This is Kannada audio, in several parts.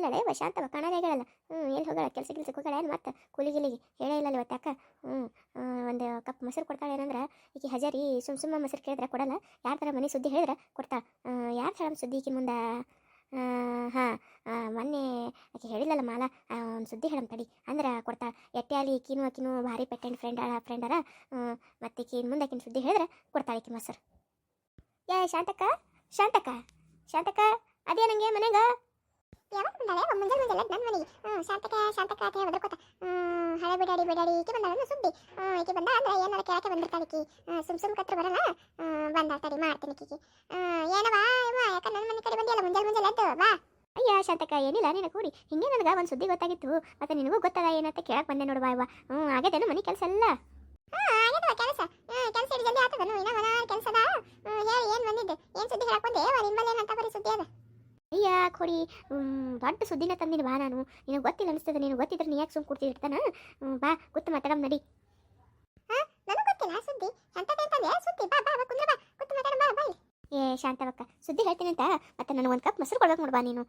ಎಲ್ಲಳೆ ಇವ ಶಾಂತವ ಕಾಣಲಾಗ್ಯಾಳಲ್ಲ ಹ್ಞೂ ಎಲ್ಲಿ ಹೋಗಳ ಕೆಲಸ ಕೆಲಸಕ್ಕೆ ಹೋಗಳ ಏನು ಮತ್ತೆ? ಕೂಲಿ ಗಿಲಿಗೆ. ಹೇಳೇ ಇಲ್ಲಲ್ಲ ಇವತ್ತು ಅಕ್ಕ? ಹ್ಞೂ ಒಂದು ಕಪ್ ಮೊಸರು ಕೊಡ್ತಾಳೆ ಏನಂದ್ರೆ, ಈಕೆ ಹಜಾರಿ ಸುಮ್ ಸುಮ್ಮ ಮೊಸರು ಕೇಳಿದ್ರೆ ಕೊಡಲ್ಲ. ಯಾರ ಥರ ಮನೆ ಸುದ್ದಿ ಹೇಳಿದ್ರೆ ಕೊಡ್ತಾಳೆ. ಯಾರು ಥರ ಸುದ್ದಿ ಈಕಿನ ಮುಂದೆ? ಹಾಂ ಮೊನ್ನೆ ಆಕೆ ಹೇಳಿಲ್ಲಲ್ಲ ಮಾಲ ಒಂದು ಸುದ್ದಿ ಹೇಳಮ್ ತಡಿ. ಅಂದ್ರೆ ಕೊಡ್ತಾಳೆ, ಎಟ್ಟೆ ಅಲ್ಲಿ ಈಕಿನೂ ಆಕಿನೂ ಭಾರಿ ಪೆಟ್ಟೆಂಡ್ ಫ್ರೆಂಡ್ ಫ್ರೆಂಡರ ಮತ್ತೆ ಈಕಿನ ಮುಂದೆ ಆಕಿನ ಸುದ್ದಿ ಹೇಳಿದ್ರೆ ಕೊಡ್ತಾಳೆ ಈಕಿ ಮೊಸರು. ಏ, ಶಾಂತಕ್ಕ? ಶಾಂತಕ್ಕ? ಶಾಂತಕ್ಕ, ಅದೇ ನನಗೆ ಮನೆಗ? ಯಾವಾಗ ಬಂದಾಳೆ? ಮುಂಜಾನೆ ಮುಂಜಾನೆ ನನ್ನ ಮನೆಗೆ ಹ್ಞೂ ಶಾಂತಕ ಶಾಂತಕ ಅಂತ ಹೇಳಿ ಬದ್ರಕೋತ ಹಳೆ ಬಿಡಾಡಿ ಬಿಡಾಡಿ ಈಕೆ ಬಂದಾಳ ಸುದ್ದಿ ಈಕೆ ಬಂದ ಅಂದ್ರೆ ಏನಾರ ಕೇಳಕ್ಕೆ ಬಂದಿರ್ತಾಳೆ ಈಕಿ. ಸುಮ್ ಸುಮ್ ಕತ್ರ ಬರಲ್ಲ. ಬಂದಾಳ ತಡಿ, ಮಾಡ್ತೀನಿ ಈಕಿಗೆ. ಏನವ, ಇವ, ಯಾಕ ನನ್ನ ಮನೆ ಕಡೆ ಬಂದಿಲ್ಲ ಮುಂಜಾನೆ ಮುಂಜಾನೆ ಎದ್ದು ಬಾ ಅಯ್ಯ, ಶಾಂತಕ, ಏನಿಲ್ಲ ನೀನು ಕೂಡಿ. ಹಿಂಗೆ ನನಗೆ ಒಂದು ಸುದ್ದಿ ಗೊತ್ತಾಗಿತ್ತು. ಮತ್ತೆ ನಿನಗೂ ಗೊತ್ತದ ಏನಂತ ಕೇಳಕ್ ಬಂದೆ ನೋಡುವ ಇವ. ಹ್ಞೂ ಆಗೇದೇನು ಮನೆ ಕೆಲಸ ಎಲ್ಲ. ಕೆಲಸ. ಕೆಲಸ ಹಿಡಿ ಜಲ್ದಿ ಆತದನು ಇನ್ನ ಮನ ಕೆಲಸ ಅದ ಹೇಳಿ, ಏನು ಬಂದಿದ್ದು? ಏನು ಸುದ್ದಿ ಹೇಳಕ್ ಬಂದೆ? ನಿಮ್ಮಲ್ಲಿ ಏನಂತ ಬರೀ ಸುದ್ದಿ ಅದ. ಅಯ್ಯ ಕೊಡಿ. ದೊಡ್ಡ ಸುದ್ದಿನ ತಂದಿನಿ ಬಾ ನಾನು. ನಿನಗೆ ಗೊತ್ತಿಲ್ಲ ಅನಿಸ್ತದೆ ನೀನು ಗೊತ್ತಿದ್ರೆ ನೀ ಯಾಕೆ ಸುಮ್ ಹ್ಮ್, ಬಾ ಗೊತ್ತು ಮಾತಾಡಮ್ ನಡಿ. ನನಗೆ ಗೊತ್ತಿಲ್ಲ ಸುದ್ದಿ. ಸುದ್ದಿ. ಬಾ ಬಾ ಬಾ ಕುಂದ್ರ ಬಾ. ಮಾತಾಡ ಬಾ ಬಾ ಏ ಶಾಂತವಕ್ಕ ಸುದ್ದಿ ಹೇಳ್ತೀನಿ ಅಂತ. ಮತ್ತೆ ನನಗೆ ಒಂದು ಕಪ್ ಮೊಸರು ಕೊಡ್ಬೇಕು ನೋಡ್ಬಾ ನೀನು.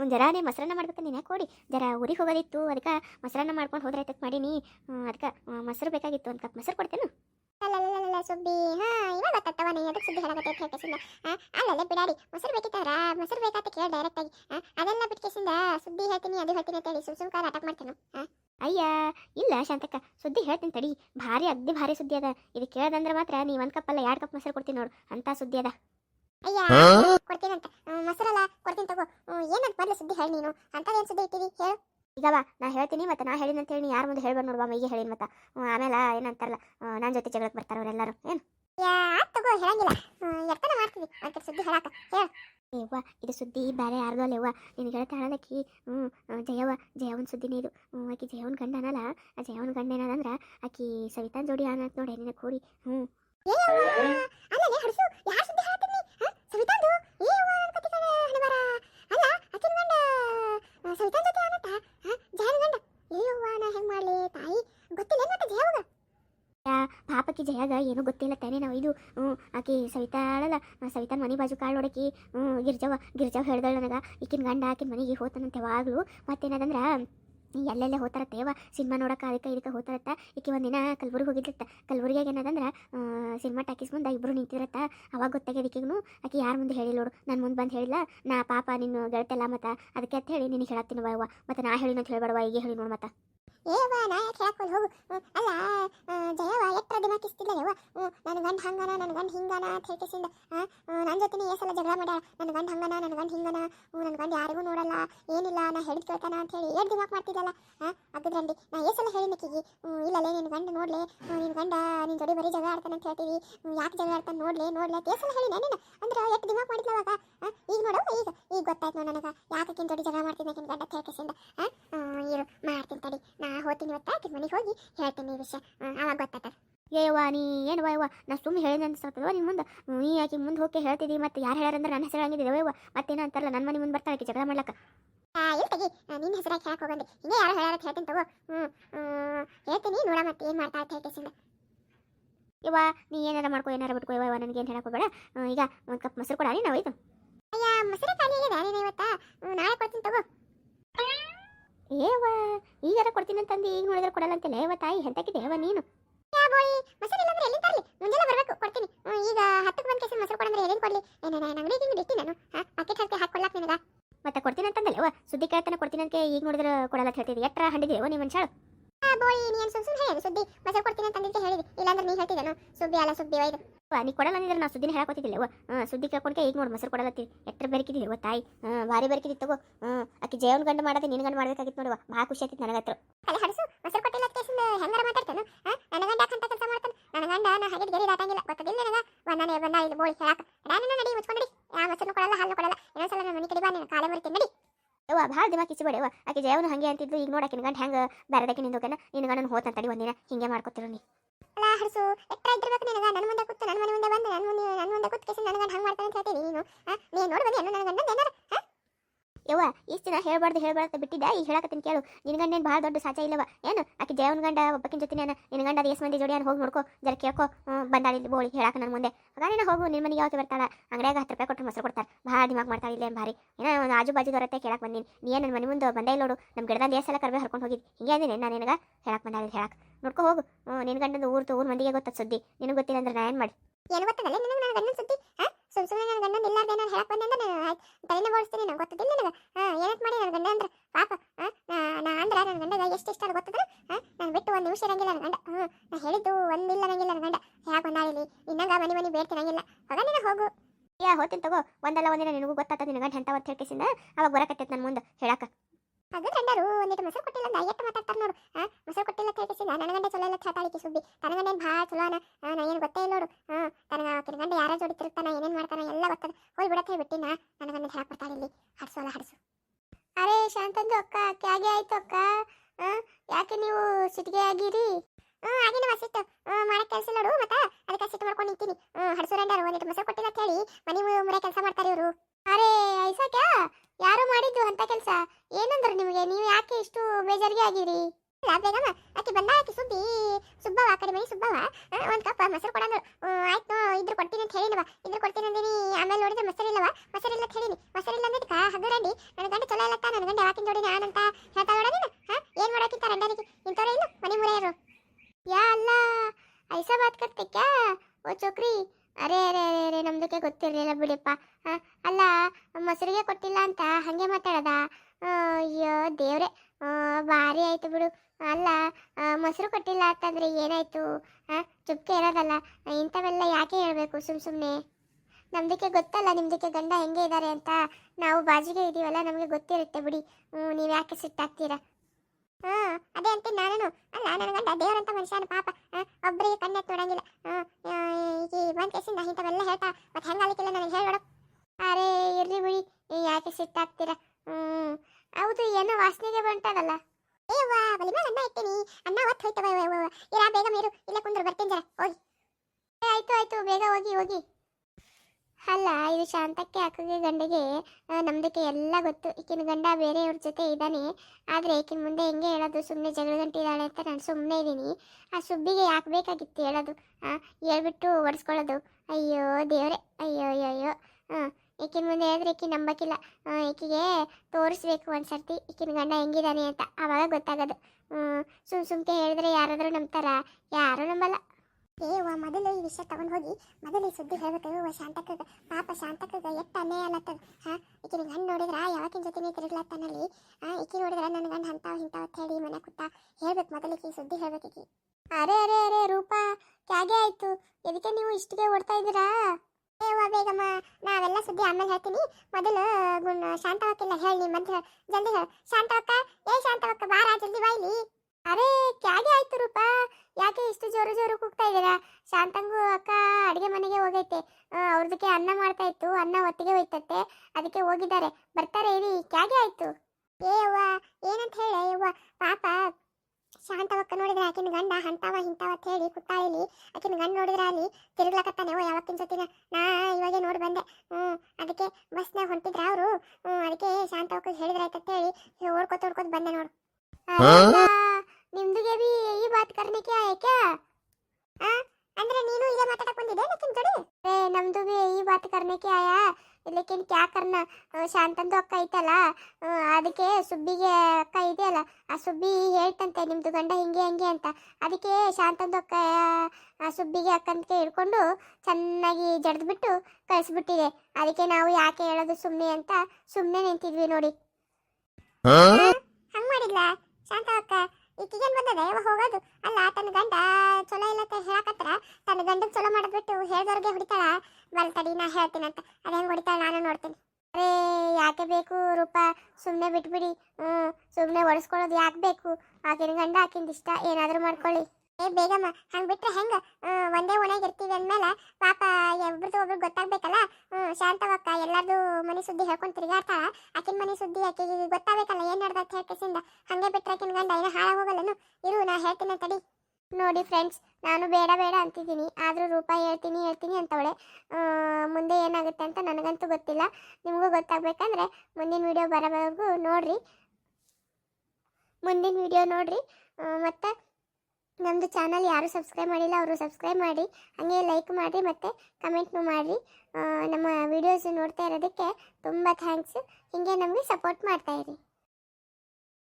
ಒಂದು ಜರಾನೇ ಮೊಸರನ್ನ ಮಾಡ್ಬೇಕು ನೀನು ಕೊಡಿ? ಜರ ಊರಿಗೆ ಹೋಗೋದಿತ್ತು. ಅದಕ್ಕೆ ಮೊಸರನ್ನ ಮಾಡ್ಕೊಂಡು ಹೋದ್ರೆ ಆಯ್ತತ್ ಮಾಡೀನಿ ಅದಕ್ಕೆ ಮೊಸರು ಬೇಕಾಗಿತ್ತು. ಒಂದು ಕಪ್ ಮೊಸರು ಕೊಡ್ತೇನೆ. ಅಲ್ಲಲ್ಲಲ್ಲ ಸುಬ್ಬಿ ಹಾ ಇವಾಗ ಗೊತ್ತಾಗ್ತವ ನೀ ಎದಕ್ಕೆ ಸುದ್ದಿ ಹೇಳಕತ್ತೆ ಅಂತ ಹೇಳ್ಕೇಸಿಂದ ಅಲ್ಲಲ್ಲ ಬಿಡಾಡಿ ಮೊಸರು ಬೇಕಿತ್ತಂದ್ರ ಮೊಸರು ಬೇಕಂತ ಕೇಳಿ ಡೈರೆಕ್ಟ್ ಆಗಿ ಅದೆಲ್ಲ ಬಿಟ್ಕೇಸಿಂದ ಸುದ್ದಿ ಹೇಳ್ತೀನಿ ಅದು ಹೇಳ್ತೀನಿ ಅಂತ ಹೇಳಿ ಸುಮ್ ಸುಮ್ ಕಾಲ ಮಾಡ್ತೇನೆ ಅಯ್ಯ ಇಲ್ಲ ಶಾಂತಕ್ಕ ಸುದ್ದಿ ಹೇಳ್ತೀನಿ ತಡಿ. ಭಾರಿ ಅಗ್ದಿ ಭಾರಿ ಸುದ್ದಿ ಅದ. ಇದು ಕೇಳ್ದಂದ್ರೆ ಮಾತ್ರ ನೀ ಒಂದು ಕಪ್ ಅಲ್ಲ ಎರಡು ಕಪ್ ಮೊಸರು ಕೊಡ್ತೀನಿ ನೋಡು. ಅಂತ ಸುದ್ದಿ ಅದ. ಅಯ್ಯ ಕೊಡ್ತೀನಂತ. ಮೊಸರಲ್ಲ ಕೊಡ್ತೀನಿ ತಗೋ. ಏನಂತ ಮೊದಲು ಸುದ್ದಿ ಹೇಳಿ ನೀನು. ಅಂತದೇನು ಸುದ್ದಿ ಇಟ್ಟಿದಿ? ಹೇಳು. ಈಗ ಬಾ ನಾ ಹೇಳ್ತೀನಿ ಮತ್ತೆ ನಾ ಹೇಳಿನ ಅಂತ ಹೇಳಿ ಯಾರ ಮುಂದೆ ಹೇಳ್ಬಾರ್ದು ನೋಡ್ಬಾ ಮೈಗೆ ಹೇಳಿನ ಮತ್ತೆ. ಆಮೇಲೆ ಏನಂತಾರಲ್ಲ ನನ್ನ ಜೊತೆ ಜಗಳಕ್ಕೆ ಬರ್ತಾರೆ ಅವರೆಲ್ಲರೂ ಏನು? ತಗೋ ಹೇಳಂಗಿಲ್ಲ. ಹ್ಮ್, ಎರ್ತನ ಮಾಡ್ತೀವಿ. ಅಂತ ಸುದ್ದಿ ಹೇಳಾಕ ಹೇಳ. ಏವ್ವ ಇದು ಸುದ್ದಿ ಬೇರೆ ಯಾರ್ದು ಅಲ್ಲ ಯವ್ವ. ನಿನಗೆ ಹೇಳ್ತಾ ಹೇಳಲಕ್ಕಿ ಹ್ಞೂ ಜಯವ್ವ ಜಯವನ್ ಸುದ್ದಿನೇ ಇದು. ಹ್ಞೂ ಆಕಿ ಜಯವನ್ ಗಂಡ ಅನ್ನಲ್ಲ ಆ ಜಯವನ್ ಗಂಡ ಏನದಂದ್ರೆ ಆಕಿ ಸವಿತಾನ್ ಜೋಡಿ ಅನ್ನತ್ ನೋಡಿ ನಿನಗೆ ಕೂಡಿ ಹ್ಞೂ ಅಲ್ಲಲೇ ಹಡ್ಸು ಯಾರ್ ಸುದ್ದಿ ಹೇಳ್ತೀನಿ ಸವಿತಾಂದು ಏ ಅವ್ವ ನನ್ ಕತಿ ಕಡೆ ಹಣಬರ ಅಲ್ಲ ಆಕಿನ ಗಂಡ ಆ, ಸವಿತಾನ್ ಜೊತೆ ಆನತ್ತ ಹಾ ಜಯನ್ ಗಂಡ ಏ ಅವ್ವ ನಾ ಹೆಂಗ್ ಮಾಡ್ಲಿ ತಾಯಿ ಗೊತ್ತಿಲ್ಲ ಮತ್ತೆ ಜಯವ್ಗ ಜಯಗ ಏನೂ ಗೊತ್ತಿಲ್ಲ ತಾನೇ ನಾವು ಇದು. ಹ್ಞೂ ಆಕಿ ಸವಿತಾ ಸವಿತಾನ ಮನೆ ಬಾಜು ಕಾಳು ನೋಡಕಿ ಹ್ಞೂ ಗಿರ್ಜವ ಗಿರ್ಜವ ಹೇಳ್ದಳು ನನಗೆ, ಈಕಿನ ಗಂಡ ಆಕಿನ ಮನೆಗೆ ಹೋತಾನಂತೆ ಯಾವಾಗಲೂ. ಮತ್ತೇನದಂದ್ರೆ ಎಲ್ಲೆಲ್ಲೇ ಹೋತಾರತ್ತೇವ ಸಿನಿಮಾ ನೋಡಕ್ಕೆ ಅದಕ್ಕೆ ಇದಕ್ಕೆ ಹೋತಾರತ್ತ. ಈಕಿ ಒಂದಿನ ಕಲ್ಬುರ್ಗಿ ಹೋಗಿದ್ಲತ್ತ. ಕಲ್ಬುರ್ಗಿಯಾಗ ಏನದಂದ್ರೆ ಸಿನಿಮಾ ಟಾಕೀಸ್ ಮುಂದೆ ಇಬ್ಬರು ನಿಂತಿರತ್ತ ಅವಾಗ ಗೊತ್ತಾಗ್ಯದ ಈಕಿಗೂ ಆಕಿ ಯಾರ ಮುಂದೆ ಹೇಳಿಲ್ಲ ನೋಡು, ನಾನು ಮುಂದೆ ಬಂದು ಹೇಳಿಲ್ಲ. ನಾ ಪಾಪ, ನಿನ್ನ ಗೆಳತೆಲ್ಲ ಮತ್ತು. ಅದಕ್ಕೆ ಅಂತ ಹೇಳಿ, ನಿನಗೆ ಹೇಳತ್ತೀನಿ ಬಾಯವ್ವ ಮತ್ತು ನಾ ಹೇಳಿ ಅಂತ ಹೇಳಬೇಡವ ಈಗ ಹೇಳಿ ನೋಡು ಮತ್ತೆ. ಏ ಅವ್ವ ನಾ ಯಾಕೆ ಹೋಗು. ಅಲ್ಲ ದಿಮಾಕಿಸ್ತಿಲ್ಲ ಯವ್ವ ನನ್ನ ಗಂಡ ಹಂಗನ ನನ್ನ ಗಂಡ ಹಿಂಗನ ಅಂತ ಹೇಳ್ಕೇಸಿಂದ ನನ್ನ ಜೊತೆ ಏ ಸಲ ಜಗಳ ಮಾಡ್ಯಾಳ? ನನ್ನ ಗಂಡ ಹಂಗನ ನನ್ನ ಗಂಡ ಹಿಂಗನ? ನನ್ನ ಗಂಡ ಯಾರಿಗೂ ನೋಡಲ್ಲ, ಏನಿಲ್ಲ, ನಾ ಹೇಳಿದ್ ಕೇಳ್ತಾನ ಅಂತ ಹೇಳಿ ಏಟ್ ದಿಮಾಕ್ ಮಾಡ್ತಿದ್ದಲ್ಲ ಅಗ್ಗದ್ರಂಡಿ ನಾ ಏ ಸಲ ಹೇಳಿ ನಿಕ್ಕಿಗಿ ಇಲ್ಲಲೇ ನಿನ್ನ ಗಂಡ ನೋಡ್ಲೆ? ನಿನ್ನ ಗಂಡ ನಿನ್ನ ಜೋಡಿ ಬರೀ ಜಗ ಆಡ್ತಾನೆ ಅಂತ ಹೇಳ್ತೀವಿ. ಯಾಕೆ ಜಗ ಆಡ್ತಾನೆ ನೋಡ್ಲೆ ನೋಡ್ಲೆ ಏಸಲ್ಲ ಏ ಸಲ ಹೇಳಿ ನೀನು ಅಂದ್ರೆ ಎಷ್ಟು ದಿಮಾಕ್ ಮಾಡಿದ್ಲ ಅವಾಗ? ಈಗ ನೋಡೋ, ಈಗ ಈಗ ಗೊತ್ತಾಯ್ತು ನನಗೆ. ಯಾಕೆ ಆಕಿನ್ ಜೋಡಿ ಜಗಳ ಮಾಡ್ತಿದ್ದೆ ನಿನ್ನ ಗಂಡ ಅಂತ ಹೇಳ್ಕೇಸಿಂದ ಇರು, ಮಾಡ್ತೀನಿ ತಡಿ. ನಾ ಹೋಗ್ತೀನಿ ಆಕಿನ ಮನೆಗೆ ಹೋಗಿ ಹೇಳ್ತೀನಿ ಈ ವಿಷಯ. ಅವಾಗ ಗೊತ್ತಾಗ್ತದೆ ಏವ್ವ ನೀ ಏನು ಯವ್ವ ನಾ ಸುಮ್ಮನೆ ಹೇಳಿದ ಅನ್ಸತ್ತವ ನಿಮ್ಮ ಮುಂದೆ? ನೀ ಆಕಿ ಮುಂದೆ ಹೋಗಿ ಹೇಳ್ತಿದ್ದಿ ಮತ್ತೆ ಯಾರು ಹೇಳ್ಯಾರಂದ್ರೆ ನನ್ನ ಹೆಸರು ಹಂಗಿದ್ದೆ ಯವ್ವ? ಮತ್ತೇನೋ ಅಂತಾರಲ್ಲ ನನ್ನ ಮನೆ ಮುಂದೆ ಬರ್ತಾಳೆ ಆಕಿ ಜಗಳ ಮಾಡ್ಲಕ್ಕ. ಇಲ್ಲ ತೆಗಿ. ನಿನ್ನ ಹೆಸರಾಗಿ ಹೇಳಕ್ ಹೋಗಂದೆ? ಹಿಂಗೆ ಯಾರು ಹೇಳ್ಯಾರ ಹೇಳ್ತೀನಿ ತಗೋ. ಹ್ಞೂ ಹೇಳ್ತೀನಿ. ನೋಡ ಮತ್ತೆ ಏನು ಮಾಡ್ತಾ ಅಂತ ಹೇಳ್ತೀನಿ ಇವ ನೀ ಏನಾರ ಮಾಡ್ಕೋ ಏನಾರ ಬಿಟ್ಕೋ ಇವ ನನಗೆ ಏನು ಹೇಳಕ್ ಹೋಗಬೇಡ. ಈಗ ಒಂದು ಕಪ್ ಮೊಸರು ಕೊಡಾರಿ ನಾವು ಇದು ಅಯ್ಯ ಮೊಸರು ಖಾಲಿ ಆಗಿದೆ ನೀನು ಇವತ್ತ? ನಾಳೆ ಕೊಡ್ತೀನಿ ತಗೋ. ಏವ ಈಗಾರ ಕೊಡ್ತೀನಿ ಅಂತಂದು ಈಗ ನೋಡಿದ್ರೆ ಕೊಡಲ್ಲ ಅಂತಿಲ್ಲ. ಏವ ತಾಯಿ ಹೆಂತಾಕಿದೆ ಯವ್ವ ನೀನು? ಬೋಳಿ ಮೊಸರು ಇಲ್ಲಂದ್ರೆ ಎಲ್ಲಿ ತರಲಿ? ಮುಂಜಾನೆ ಬರಬೇಕು ಕೊಡ್ತೀನಿ. ಈಗ ಹತ್ತಕ್ಕೆ ಬಂದ ಕೇಸಿನ ಮೊಸರು ಕೊಡಂದ್ರೆ ಎಲ್ಲಿಂದ ಕೊಡ್ಲಿ? ಏನ ನಾನು ಅಂಗಡಿಗೆ ಹಿಂಗೆ ಇಟ್ಟು ನಾನು ಪ್ಯಾಕೆಟ್ ಹಾಕಿ ಹಾಕೊಡ್ಲಾಕ ನಿನಗ. ಮತ್ತೆ ಕೊಡ್ತೀನಿ ಅಂತಂದಲ್ಲ ಓ ಸುದ್ದಿ ಕೇಳ್ತಾನೆ ಕೊಡ್ತೀನಿ ಅಂತ ಈಗ ನೋಡಿದ್ರೆ ಕೊಡಲ್ಲ ಅಂತ ಹೇಳ್ತಿದ್ದೆ. ಎಟ್ರ ಓ ನೀವು ಮನುಷ್ಯ ಆ ಬೋಳಿ ನೀನು ಸುಮ್ ಸುಮ್ಮನೆ ಹೇಳಿ ಸುದ್ದಿ. ಮೊಸರು ಕೊಡ್ತೀನಿ ಅಂತ ಅಂದಿದ್ದೆ ಹೇಳಿದಿ. ಇಲ್ಲಾಂದ್ರೆ ನೀ ಹೇಳ್ತಿದ್ದೇನು ಸುದ್ದಿ ಅಲ್ಲ ಸುದ್ದಿ ಒಯ್ದು. ನೀ ಕೊಡಲ್ಲ ಅಂದಿದ್ರೆ ನಾ ಸುದ್ದಿನ ಹೇಳಕೊತಿದ್ದಿಲ್ಲ ಹಾಂ ಸುದ್ದಿ ಕೇಳ್ಕೊಂಡ್ಕೆ ಈಗ ನೋಡಿ ಮೊಸರು ಕೊಡಲತ್ತಿ ಎಟ್ರ ಬರಿಕಿದಿ ಓ ತಾಯಿ? ಹಾಂ ಭಾರಿ ತಗೋ. ಹಾಂ ಆಕಿ ಜಯವನ್ ಗಂಡ ಮಾಡದೆ ನಿನ್ನ ಗಂಡ ಮಾಡಬೇಕಾಗಿತ್ತು ನೋಡುವ ಭಾಳ ಖುಷಿ ಆಯ್ತಿತ್ತು ನನಗತ್ರ ಅಲ್ಲಿ ಹಡಸು ಮೊಸರು ಕೇಸಿಂದ ಹೆಂಗಾರ ಮಾತಾಡ್ತಾನು ನನ್ನ ಗಂಡ ಯಾಕಂತ ಕೆಲಸ ಮಾಡ್ತಾನೆ? ನನ್ನ ಗಂಡ ನಾ ಹಾಗೆ ಗೆರಿ ದಾಟಂಗಿಲ್ಲ. ಗೊತ್ತದಿಲ್ಲ ನನಗ? ಒಂದನೇ ಬಂದ ಇಲ್ಲಿ ಬೋಳಿ ಹೇಳಾಕ ನಾನು ನಡಿ ಮುಚ್ಕೊಂಡು ನಡಿ. ಯಾ ಮೊಸರು ಕೊಡಲ್ಲ ಹಾಲು ಕೊಡಲ್ಲ. ಇನ್ನೊಂದ್ಸಲ ನನ್ನ ಮನೆ ಕಡೆ ಬಾ ನೀನು ಕಾಲೇ ಬರ್ತೀನಿ ನಡಿ. ಯವ್ವ ಭಾಳ ದಿಮಾಕ್ ಇಚ್ಚಿಬೇಡ ಯವ್ವ. ಆಕೆ ಜಯವನು ಹಂಗೆ ಅಂತಿದ್ಲು. ಈಗ ನೋಡಿ ನಿನ್ನ ಗಂಡ ಹೆಂಗೆ ಬೇರೆದಕ್ಕೆ ನಿಂದೋಕೆನ ನಿನ್ನ ಗಂಡನ ಹೋತಂತ ತಡಿ ಒಂದಿನ. ಹಿಂಗೆ ಮಾಡ್ಕೊತಿರು ನೀ. ಅಲ್ಲ ಹರಸು ಎತ್ತರ ಇದ್ದಿರ್ಬೇಕು ನಿನಗ? ನನ್ನ ಮುಂದೆ ಕೂತು ನನ್ನ ಮನೆ ಮುಂದೆ ಬಂದು ನನ್ನ ಮುಂದೆ ನನ್ನ ಮುಂದೆ ಕೂತು ಕೇಸಿ ನನ್ನ ಗಂಡ ಹಂಗೆ ಮಾಡ್ತಾನೆ ಅಂತ ಹೇಳ್ತೀನಿ ನೀನು ನೀನು ನೋಡಿ ಬಂದಿ ನನ್ನ ಗಂಡ ಏನಾರ ಯವ್ವ ಇಷ್ಟು ದಿನ ಹೇಳ್ಬಾರ್ದು ಹೇಳ್ಬಾರ್ದು ಬಿಟ್ಟಿದ್ದ ಈಗ ಹೇಳಕತ್ತೀನಿ ಕೇಳು. ನಿನ್ ಗಂಡ ಏನು ಭಾಳ ದೊಡ್ಡ ಸಾಚ ಇಲ್ಲವ ಏನು? ಆಕೆ ಜಯವನ್ ಗಂಡ ಒಬ್ಬಕ್ಕಿನ ಜೊತೆ ನಾನು ನಿನ್ನ ಗಂಡ ಅದು ಮಂದಿ ಜೋಡಿ ಹೋಗಿ ನೋಡ್ಕೋ. ಜರ ಕೇಳ್ಕೊ. ಹ್ಮ್, ಬಂದಾಳ ಇಲ್ಲಿ ಬೋಳಿ ಹೇಳಕ ನನ್ನ ಮುಂದೆ. ಆಗ ನೀನು ಹೋಗು ನಿನ್ನ ಮನೆಗೆ ಯಾವತ್ತು ಬರ್ತಾಳ. ಅಂಗಡಿಯಾಗ ಹತ್ತು ರೂಪಾಯಿ ಕೊಟ್ಟರೆ ಮೊಸರು ಕೊಡ್ತಾರೆ. ಭಾಳ ದಿಮಾಗ್ ಮಾಡ್ತಾಳೆ ಇಲ್ಲೇ ಭಾರಿ. ಏನೋ ಒಂದು ಆಜು ಬಾಜು ದೊರತ್ತೆ ಕೇಳಕ್ಕೆ ಬಂದೀನಿ. ನೀ ನನ್ನ ಮನೆ ಮುಂದೆ ಬಂದೇ ಇಲ್ಲೋಡು ನಮ್ಮ ಗಿಡದ ಎಸ್ ಎಲ್ಲ ಕರ್ಬೇ ಹರ್ಕೊಂಡು ಹೋಗಿದ್ದು ಹಿಂಗೆ ಅಂದಿನಿ ನಾನು ನಿನಗೆ? ಹೇಳಕ್ಕೆ ಬಂದಾಳ ಹೇಳಕ್ಕೆ ನೋಡ್ಕೊ ಹೋಗು. ನಿನ್ ನಿನ್ನ ಗಂಡದ ಊರ್ದು ಊರ್ ಮಂದಿಗೆ ಗೊತ್ತದ ಸುದ್ದಿ. ನಿನಗೆ ಗೊತ್ತಿಲ್ಲ ಅಂದ್ರೆ ನಾ ಏನು ಮಾಡಿ? ಏನು ಗೊತ್ತದಲ್ಲ? ನಿನಗೆ ನನ್ನ ಗಂಡನ ಸುದ್ದಿ? ಹಾ? ಸುಮ್ ಸುಮ್ಮನೆ ನನ್ನ ಗಂಡನ ಇಲ್ಲಾರ್ದೆ ನಾನು ಹೇಳಕ್ ಬಂದೆ ಅಂದ್ರೆ ನಾನು ತಲೆನೇ ಬೋಳಿಸ್ತೀನಿ ನಂಗೆ ಗೊತ್ತದಿಲ್ಲ ನನಗೆ. ಹಾ ಏನಕ್ಕೆ ಮಾಡಿ ನನ್ನ ಗಂಡ ಅಂದ್ರೆ. ಪಾಪ ನಾ- ಅಂದ್ರೆ ನನ್ನ ಗಂಡಗ ಎಷ್ಟು ಇಷ್ಟ ಅದು ಗೊತ್ತದ ನಾನು ಬಿಟ್ಟು ಒಂದು ನಿಮಿಷ ಇರಂಗಿಲ್ಲ ನನ್ನ ಗಂಡ. ಹ್ಞೂ ನಾ ಹೇಳಿದ್ದು ಒಂದಿಲ್ಲ ನಂಗಿಲ್ಲ ನನ್ನ ಗಂಡ. ಯಾಕೆ ಬಂದಾಳಿಲಿ? ಇನ್ನಂಗ ಮನೆ ಮನೆ ಬೇಡ್ತಿರಂಗಿಲ್ಲ ಆಗ ನೀನು, ಹೋಗು. ಯಾ ಹೋತಿನ ತಗೋ. ಒಂದಲ್ಲ ಒಂದಿನ ನಿನಗೂ ಗೊತ್ತಾತ ನಿನ್ನ ಗಂಡ ಎಂತ ಹೊತ್ತು ಹೇಳ್ಕೇಸಿಂದ? ಅವಾಗ ಬರಕತ್ತೈತೆ ನನ್ನ ಮುಂದೆ ಹೇಳಕ್ಕೆ ಅದು ಗಂಡರು ಒಂದಿಟ್ಟು ಮೊಸರು ಕೊಟ್ಟಿಲ್ಲ ಅಂತ ಎಷ್ಟು ಮಾತಾಡ್ತಾರೆ ನೋಡು. ಹಾ ಮೊಸರು ಕೊಟ್ಟಿಲ್ಲ ಅಂತ ನನ್ನ ಗಂಡ ಚಲೋ ಇಲ್ಲ ಹೇಳ್ತಾಳಿಕೆ ಸುದ್ದಿ ತನ್ನ ಗಂಡ ಭಾಳ ಚಲೋ ಹಾ ಏನು ಗೊತ್ತೇ ಇಲ್ಲ ನೋಡು. ಹಾ ತನಗ ಆಕಿನ ಗಂಡ ಯಾರ ಜೋಡಿ ತಿರುಗ್ತಾನ, ಏನೇನು ಮಾಡ್ತಾನ ಎಲ್ಲ ಗೊತ್ತದ. ಹೋಗಿ ಬಿಡತ್ತೆ ಬಿಟ್ಟಿನ ಗಂಡ ಹೇಳಕ್ ಬರ್ತಾಳೆ ಇಲ್ಲಿ. ಹಡ್ಸೋಲ್ಲ ಹಡ್ಸು. ಅರೆ, ಶಾಂತಂದು ಅಕ್ಕ ಕ್ಯಾಗೆ ಆಯ್ತು ಅಕ್ಕ. ಯಾಕೆ ನೀವು ಸಿಟಿಗೆ ಆಗಿರಿ? ಹ್ಞೂ ಆಗಿನ ಮಸಿಟ್ಟು ಹ್ಞೂ ಮಾಡಕ್ಕೆ ಕೆಲಸ ನೋಡು, ಮತ್ತೆ? ಅದಕ್ಕೆ ಸಿಟ್ಟು ಮಾಡ್ಕೊಂಡು ನಿಂತೀನಿ. ಹ್ಞೂ ಹಡ್ಸೋರಂಡಾರು ಒಂದಿಟ್ಟು ಮೊಸರು ಕೊಟ್ಟಿಲ್ಲ ಕೇಳಿ ಮನೆ ಮುರೆ ಕೆಲಸ ಮಾಡ್ತಾರೆ ಇವರು. ಅರೆ, ಐಸಾಕ್ಯಾ? ಯಾರು ಮಾಡಿದ್ದು ಅಂತ ಕೆಲಸ. ಏನಂದ್ರು ನಿಮಗೆ? ನೀವು ಯಾಕೆ ಇಷ್ಟು ಬೇಜಾರಿಗೆ ಆಗಿರಿ? ಬೇಗಮ್ಮ ಆಕೆ ಬಂದ, ಆಕೆ ಸುದ್ದಿ. ಸುಬ್ಬವ ಆ ಕಡೆ ಮನೆ ಸುಬ್ಬವ ಒಂದು ಕಪ್ ಮೊಸರು ಕೊಡಂದ್ರು. ಆಯ್ತು, ಇದ್ರ ಕೊಡ್ತೀನಿ ಅಂತ ಹೇಳಿನವ ಇದ್ರ ಕೊಡ್ತೀನಿ ಅಂದಿನಿ. ಆಮೇಲೆ ನೋಡಿದ್ರೆ ಮೊಸರಿಲ್ಲವ ಮೊಸರಿಲ್ಲ ಅಂತ ಹೇಳಿನಿ. ಮೊಸರಿಲ್ಲ ಅಂದಿದ್ಕ ಹಗರಂಡಿ ನನ್ನ ಗಂಡ ಚಲೋ ಇಲ್ಲತ್ತ, ನನ್ನ ಗಂಡ ಯಾಕಿನ ಜೋಡಿ ನಾನಂತ ಹೇಳ್ತಾ ನೋಡ ನೀನು ಹಾ ಏನು ಮಾಡೋಕ್ಕಿಂತ ರಂಡರಿಗೆ ಇಂಥವ್ರೆ ಇಲ್ಲ ಮನೆ ಮುರಿಯರು ಯಾ ಅಲ್ಲ ಐಸಾ ಬಾತ್ ಕರ್ತೆ ಕ್ಯಾ ಓ ಚೋಕ್ರಿ ಅರೆ ಅರೆ ಅರೆ ಅರೆ ನಮ್ದಕ್ಕೆ ಗೊತ್ತಿರಲಿಲ್ಲ ಬಿಡಿಪ್ಪ ಹಾ ಅಲ್ಲ ಮೊಸರಿಗೆ ಕೊಟ್ಟಿಲ್ಲ ಅಂತ ಹಾಗೆ ಮಾತಾಡದ ಅಯ್ಯೋ ದೇವ್ರೆ ಆ, ಭಾರಿ ಆಯ್ತು ಬಿಡು ಅಲ್ಲ ಆ, ಮೊಸರು ಅಂತಂದರೆ ಏನಾಯಿತು? ಆ, ಚುಪ್ಕೆ ಇರೋದಲ್ಲ ಇಂಥವೆಲ್ಲ ಯಾಕೆ ಹೇಳಬೇಕು ಸುಮ್ ಸುಮ್ಮನೆ ನಮ್ದಕ್ಕೆ ಗೊತ್ತಲ್ಲ ನಿಮ್ದಕ್ಕೆ ಗಂಡ ಹೆಂಗೆ ಇದ್ದಾರೆ ಅಂತ. ನಾವು ಬಾಜಿಗೆ ಇದ್ದೀವಲ್ಲ ನಮಗೆ ಗೊತ್ತಿರುತ್ತೆ ಬಿಡಿ. ಹ್ಞೂ ನೀವು ಯಾಕೆ ಸಿಟ್ಟಾಗ್ತೀರಾ? ಹಾಂ ಅದೇ ಅಂತ ನಾನು ಅಲ್ಲ ನನ್ನ ಗಂಡ ದೇವರಂತ ಮನುಷ್ಯನ ಪಾಪ. ಒಬ್ಬರಿಗೆ ಕಣ್ಣೆತ್ ನೋಡಂಗಿಲ್ಲ. ಆ, ಆ, ಈ ಬಂದ್ ಕೇಸಿಂದ ಇಂಥವೆಲ್ಲ ಹೇಳ್ತಾ ಮತ್ತೆ ಹೆಂಗಾಲಿಕ್ಕಿಲ್ಲ ನನಗೆ ಹೇಳ್ಬೇಡ. ಅರೇ ಇರ್ಲಿ ಬಿಡಿ ಯಾಕೆ ಸಿಟ್ಟಾಗ್ತೀರಾ ಹ್ಮ್ ಹೌದು ಏನೋ ವಾಸನೆಗೆ ಬಂಟದಲ್ಲ ಏವ್ವ ಬಲಿ ಮೇಲೆ ಅನ್ನ ಇಟ್ಟಿನಿ ಅನ್ನ ಒತ್ತು ಹೋಯ್ತವ ಇರ ಬೇಗ ಮೀರು ಇಲ್ಲೇ ಕುಂದ್ರು ಬರ್ತೀನಿ ಜರ ಹೋಗಿ ಏ, ಆಯ್ತು ಆಯ್ತು ಬೇಗ ಹೋಗಿ ಹೋಗಿ ಅಲ್ಲ ಇದು ಶಾಂತಕ್ಕೆ ಅಕ್ಕಗೆ ಗಂಡಿಗೆ ನಮ್ದಕ್ಕೆ ಎಲ್ಲ ಗೊತ್ತು. ಈಕಿನ ಗಂಡ ಬೇರೆಯವ್ರ ಜೊತೆ ಇದ್ದಾನೆ. ಆದರೆ ಈಕಿನ ಮುಂದೆ ಹೆಂಗೆ ಹೇಳೋದು? ಸುಮ್ಮನೆ ಜಗಳ ಗಂಟಿದ್ದಾಳೆ ಅಂತ ನಾನು ಸುಮ್ಮನೆ ಇದ್ದೀನಿ. ಆ ಸುಬ್ಬಿಗೆ ಯಾಕೆ ಬೇಕಾಗಿತ್ತು ಹೇಳೋದು? ಹೇಳ್ಬಿಟ್ಟು ಒಡಿಸ್ಕೊಳ್ಳೋದು ಅಯ್ಯೋ, ದೇವರೇ. ಅಯ್ಯೋ ಅಯ್ಯೋ ಅಯ್ಯೋ. ಹಾಂ ಈಕಿನ ಮುಂದೆ ಹೇಳಿದ್ರೆ ಈಕಿ ನಂಬಕ್ಕಿಲ್ಲ ಈಕಿಗೆ ತೋರಿಸ್ಬೇಕು ಒಂದ್ಸರ್ತಿ. ಈಕಿನ ಗಂಡ ಹೆಂಗಿದಾನೆ ಅಂತ. ಆವಾಗ ಗೊತ್ತಾಗೋದು. ಸುಮ್ ಸುಮ್ಕೆ ಹೇಳಿದ್ರೆ ಯಾರಾದರೂ ನಂಬ್ತಾರ? ಯಾರೂ ನಂಬಲ್ಲ. ಏವ ಮೊದಲು ಈ ವಿಷಯ ತಗೊಂಡು ಹೋಗಿ, ಮೊದಲು ಈ ಸುದ್ದಿ ಹೇಳ್ಬೇಕು. ಶಾಂತಕ ಪಾಪ ಶಾಂತಕ್ಕಗ ಎತ್ತಾನೆ ಅನ್ಯಾಯ ಅಲ್ಲತ್ತದ ಹಾ, ಈಕಿನ ಗಂಡ ನೋಡಿದ್ರ ಯಾವತ್ತಿನ ಜೊತೆನೇ ತಿರುಗ್ಲತ್ತಾನಲ್ಲಿ? ಆ ಈಕಿ ನೋಡಿದ್ರ ನನ್ನ ಗಂಡ ಅಂತಾವ್ ಇಂತಾವ್ ಅಂತ ಹೇಳಿ ಮನೆ ಕುತ್ತ ಹೇಳ್ಬೇಕು. ಮೊದಲಿಗೆ ಈ ಸುದ್ದಿ ಹೇಳ್ಬೇಕು ಈಕಿ. ಅರೆ ಅರೆ ಅರೆ, ರೂಪಾ, ಕ್ಯಾಗೆ ಆಯ್ತು? ಎದಕ್ಕೆ ನೀವು ಇಷ್ಟಿಗೆ ಓಡ್ತಾ ಇದ್ದೀರಾ? ಏವ ಬೇಗಮ್ಮ, ನಾವೆಲ್ಲ ಸುದ್ದಿ ಆಮೇಲೆ ಹೇಳ್ತೀನಿ. ಮೊದಲು ಶಾಂತವಕ್ಕೆಲ್ಲ ಹೇಳಿ ಮಧ್ಯ ಜಲ್ದಿ ಹೇಳ. ಶಾಂತವಕ್ಕ? ಏ, ಶಾಂತವಕ್ಕ, ಬಾರ, ಜಲ್ದಿ ಬಾಯ್ಲಿ ಅರೆ ಕ್ಯಾಗೆ ಆಯ್ತು ರೂಪಾ. ಯಾಕೆ ಇಷ್ಟು ಜೋರು ಜೋರು ಕೂಗ್ತಾ ಇದ್ದೀರಾ? ಶಾಂತಂಗು ಅಕ್ಕ ಅಡಿಗೆ ಮನೆಗೆ ಹೋಗೈತೆ. ಅವ್ರದಕ್ಕೆ ಅನ್ನ ಮಾಡ್ತಾ ಇತ್ತು. ಅನ್ನ ಒತ್ತಿಗೆ ಹೋಯ್ತತ್ತೆ ಅದಕ್ಕೆ ಹೋಗಿದ್ದಾರೆ. ಬರ್ತಾರೆ ಇರಿ. ಕ್ಯಾಗೆ ಆಯ್ತು. ಏ ಅವ್ವ ಏನಂತ ಹೇಳ ಯವ್ವ ಪಾಪ ಶಾಂತವಕ್ಕ ನೋಡಿದ್ರೆ ಆಕಿನ ಗಂಡ ಹಂತಾವ ಹಿಂತಾವ ಅಂತ ಹೇಳಿ ಕುತ್ತಾಳಿಲಿ ಆಕಿನ ಗಂಡ ನೋಡಿದ್ರೆ ಅಲ್ಲಿ ತಿರುಗ್ಲಕತ್ತಾನೆ. ಓ ಯಾವತ್ತಿನ ಜೊತೆನ ನಾ ಇವಾಗೆ ನೋಡಿ ಬಂದೆ. ಹ್ಞೂ ಅದಕ್ಕೆ ಬಸ್ನ ಹೊಂಟಿದ್ರ ಅವರು? ಹ್ಮ್ ಅದಕ್ಕೆ ಶಾಂತವಕ್ಕ ಹೇಳಿದ್ರೆ ಆಯ್ತಂತ ಹೇಳಿ. ಓಡ್ಕೊತ ಓಡ್ಕೊತ ಬಂದೆ ನೋಡು. ನಿಮ್ದುಗೆ ಬಿ ಈ ಬಾತ್ करने के ಹೈ ಕ್ಯಾ ಆ? ಅಂದ್ರೆ ನೀನು ಇಲ್ಲೇ ಮಾತಾಡಕ್ ಬಂದಿದ್ದೆ ಲೇಕಿನ್ ಜೋಡಿ? ಏ ನಮ್ದು ಬಿ ಈ ಬಾತ್ ಕರ್ನಿಕೆ ಆಯಾ? ಲೇಕಿನ್ ಕ್ಯಾ ಕರ್ನ ಶಾಂತಂದು ಅಕ್ಕ ಐತಲ್ಲ? ಅದಕ್ಕೆ ಸುಬ್ಬಿಗೆ ಅಕ್ಕ ಇದೆಯಲ್ಲ? ಆ ಸುಬ್ಬಿ ಹೇಳ್ತಂತೆ ನಿಮ್ದು ಗಂಡ ಹಿಂಗೆ ಹಂಗೆ ಅಂತ. ಅದಕ್ಕೆ ಶಾಂತಂದು ಅಕ್ಕ ಆ ಸುಬ್ಬಿಗೆ ಅಕ್ಕಂತ ಹಿಡ್ಕೊಂಡು ಚೆನ್ನಾಗಿ ಜಡ್ದ್ಬಿಟ್ಟು ಕಳಿಸ್ಬಿಟ್ಟಿದೆ. ಅದಕ್ಕೆ ನಾವು ಯಾಕೆ ಹೇಳೋದು ಸುಮ್ಮನೆ ಅಂತ ಸುಮ್ಮನೆ ನಿಂತಿದ್ವಿ ನೋಡಿ. ಹಂಗ್ ಮಾಡಿಲ್ಲ ಶಾಂತ ಅಕ್ಕ ಈಕಿಗೇನ್ ಬಂದದ? ಯಾವ ಹೋಗೋದು. ಅಲ್ಲ, ತನ್ನ ಗಂಡ ಚಲೋ ಇಲ್ಲ ಅಂತ ಹೇಳಕತ್ರ. ತನ್ನ ಗಂಡ ಚಲೋ ಮಾಡ್ಬಿಟ್ಟು ಹೇಳ್ದವ್ರಿಗೆ ಹೊಡಿತಾಳ. ಬಲ್ ತಡಿ, ನಾ ಹೇಳ್ತೀನಂತ ಅದ ಹೆಂಗ್ ಹೊಡಿತಾಳ, ನಾನು ನೋಡ್ತೀನಿ. ಅರೇ, ಯಾಕೆ ಬೇಕು ರೂಪ? ಸುಮ್ಮನೆ ಬಿಟ್ಬಿಡಿ. ಹ್ಞೂ ಸುಮ್ಮನೆ ಒಡಿಸ್ಕೊಳ್ಳೋದು ಯಾಕೆ ಬೇಕು? ಆಕಿನ ಗಂಡ, ಆಕಿಂದ ಇಷ್ಟ. ಏನಾದರೂ ಮಾಡ್ಕೊಳ್ಳಿ. ಏ, ಬೇಗಮ್ಮ, ಹಂಗೆ ಬಿಟ್ರೆ ಹೆಂಗೆ? ಒಂದೇ ಓಣ್ಯಾಗ ಇರ್ತೀವಿ ಅಂದಮೇಲೆ ಪಾಪ ಒಬ್ರಿಗೆ ಗೊತ್ತಾಗ್ಬೇಕಲ್ಲ? ಹ್ಞೂ ಶಾಂತವಕ್ಕ, ಎಲ್ಲಾರ್ದು ಮನೆ ಸುದ್ದಿ ಹೇಳ್ಕೊಂಡು ತಿರುಗಾಡ್ತಾಳ. ಆಕಿನ ಮನೆ ಸುದ್ದಿ ಆಕಿಗೆ ಗೊತ್ತಾಗಬೇಕಲ್ಲ ಏನು ನಡೆದ ಹೇಳ್ಕೇಸಿಂದ ಹಂಗೆ ಬಿಟ್ರೆ ಆಕಿನ ಗಂಡ ಏನೋ ಹಾಳಾಗೋಗಲ್ಲನು? ಇರು, ನಾ ಹೇಳ್ತೀನಿ ತಡಿ. ನೋಡಿ ಫ್ರೆಂಡ್ಸ್ ನಾನು ಬೇಡ ಬೇಡ ಅಂತಿದ್ದೀನಿ. ಆದರೂ ರೂಪಾಯಿ ಹೇಳ್ತೀನಿ ಹೇಳ್ತೀನಿ ಅಂತವಳೆ. ಮುಂದೆ ಏನಾಗುತ್ತೆ ಅಂತ ನನಗಂತೂ ಗೊತ್ತಿಲ್ಲ. ನಿಮಗೂ ಗೊತ್ತಾಗಬೇಕಂದ್ರೆ ಮುಂದಿನ ವಿಡಿಯೋ ಬರೋವರೆಗೂ ನೋಡ್ರಿ. ಮುಂದಿನ ವಿಡಿಯೋ ನೋಡ್ರಿ. ಮತ್ತು ನಮ್ಮದು ಚಾನಲ್ ಯಾರು ಸಬ್ಸ್ಕ್ರೈಬ್ ಮಾಡಿಲ್ಲ ಅವರು ಸಬ್ಸ್ಕ್ರೈಬ್ ಮಾಡಿ, ಹಾಗೆ ಲೈಕ್ ಮಾಡಿ ಮತ್ತು ಕಮೆಂಟ್ನು ಮಾಡಿ ನಮ್ಮ ವಿಡಿಯೋಸ್ ನೋಡ್ತಾ ಇರೋದಕ್ಕೆ ತುಂಬ ಥ್ಯಾಂಕ್ಸ್ ಹೀಗೆ ನಮಗೆ ಸಪೋರ್ಟ್ ಮಾಡ್ತಾ ಇರಿ.